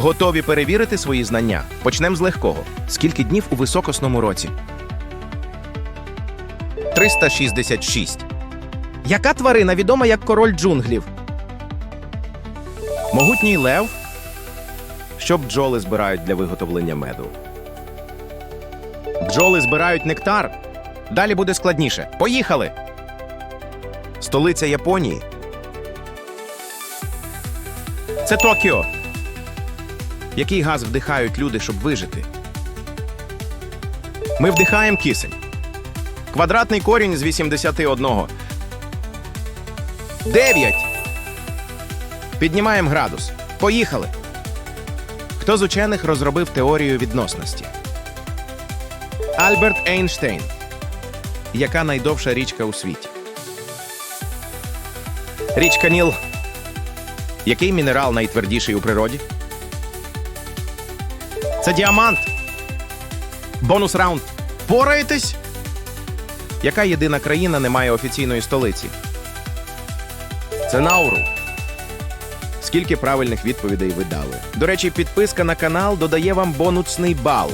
Готові перевірити свої знання. Почнемо з легкого. Скільки днів у високосному році? 366. Яка тварина відома як король джунглів? Могутній лев. Що бджоли збирають для виготовлення меду? Бджоли збирають нектар. Далі буде складніше. Поїхали! Столиця Японії. Це Токіо. Який газ вдихають люди, щоб вижити? Ми вдихаємо кисень. Квадратний корінь з 81. 9. Піднімаємо градус. Поїхали. Хто з учених розробив теорію відносності? Альберт Ейнштейн. Яка найдовша річка у світі? Річка Ніл. Який мінерал найтвердіший у природі? Це діамант. Бонус раунд. Пораєтесь? Яка єдина країна не має офіційної столиці? Це Науру. Скільки правильних відповідей ви дали? До речі, підписка на канал додає вам бонусний бал.